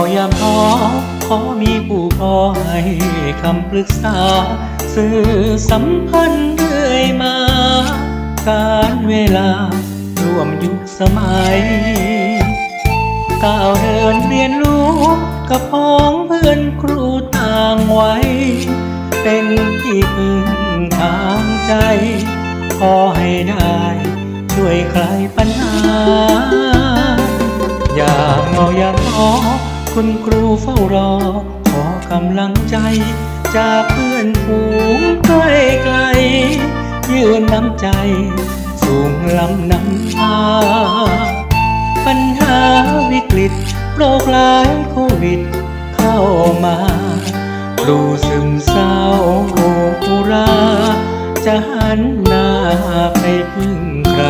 ามเงายามท้อขอมีผู้พอให้คำปรึกษา สื่อสัมพันธ์เรื่อยมา การเวลาร่วมยุคสมัยก้าวเดินเรียนรู้กับพ้องเพื่อนครูต่างไวัยเป็นที่พึ่งทางใจ ขอให้ได้ช่วยคลายปัญหา อย่าเงาอย่าท้อ คุณครูเฝ้ารอ ขอกำลังใจ จากเพื่อนฝูงใกล้ไกล ยืนน้ำใจ สูงลำนำพาปัญหาวิกฤตโรคร้ายโควิด เข้ามารู้ซึมเศร้าโหรา จะหันหน้าไปพึ่งใคร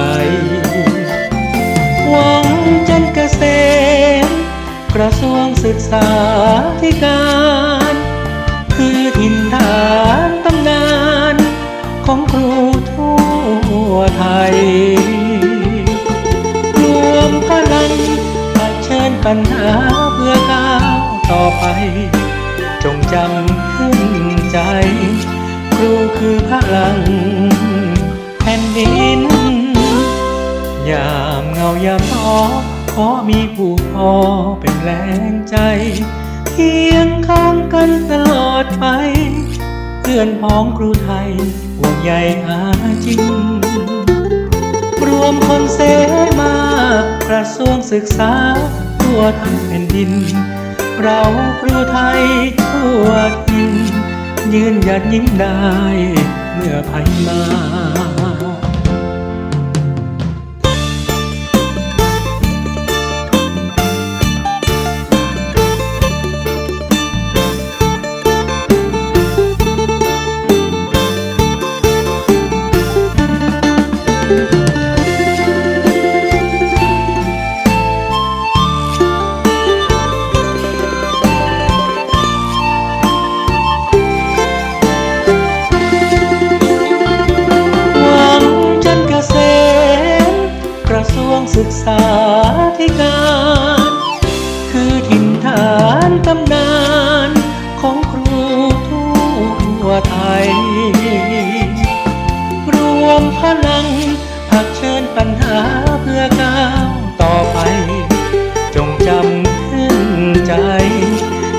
ศึกษาธิการ คือถิ่นฐานตำนานของครูทั่วไทย รวมพลังเผชิญปัญหาเพื่อก้าวต่อไป จงจำขึ้นใจ ครูคือพลังแผ่นดิน ยามเงายามท้อ ขอมีผู้พอเป็นแรงใจเคียงข้างกันตลอดไป เพื่อนพ้องครูไทยห่วงใยหาจริง รวมคนเสมากระทรวงศึกษาทั่วทั้งแผ่นดิน เราครูไทยทั่วทินยืนหยัดยิ้มได้เมื่อภัยมา ศึกษาธิการ คือถิ่นฐานตำนานของครูทั่วไทย รวมพลังผักเชิญปัญหาเพื่อก้าวต่อไป จงจำขึ้นใจ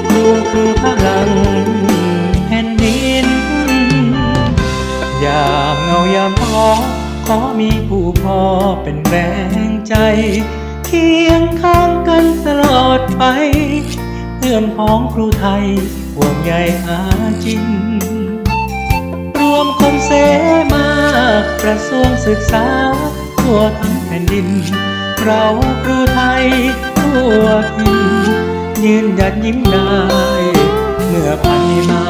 ครูคือพลังแผ่นดิน ยามเงายามท้อขอมีผู้ พ่อเป็นแรงใจ เคียงข้างกันตลอดไปเพื่อนพ้องครูไทยห่วงใยหาจริงรวมคนเสมากระทรวงศึกษา ทั่วทั้งแผ่นดิน เราครูไทยทั่วทินยืนหยัดยิ้มได้ เมื่อภัยมา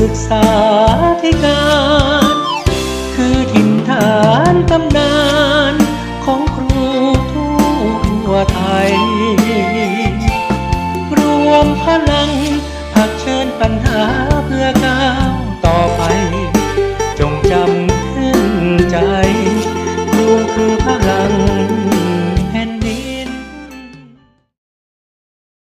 ศึกษาธิการ คือถิ่นฐานตำนานของครูทั่วไทย รวมพลังผักเชิญปัญหาเพื่อก้าวต่อไป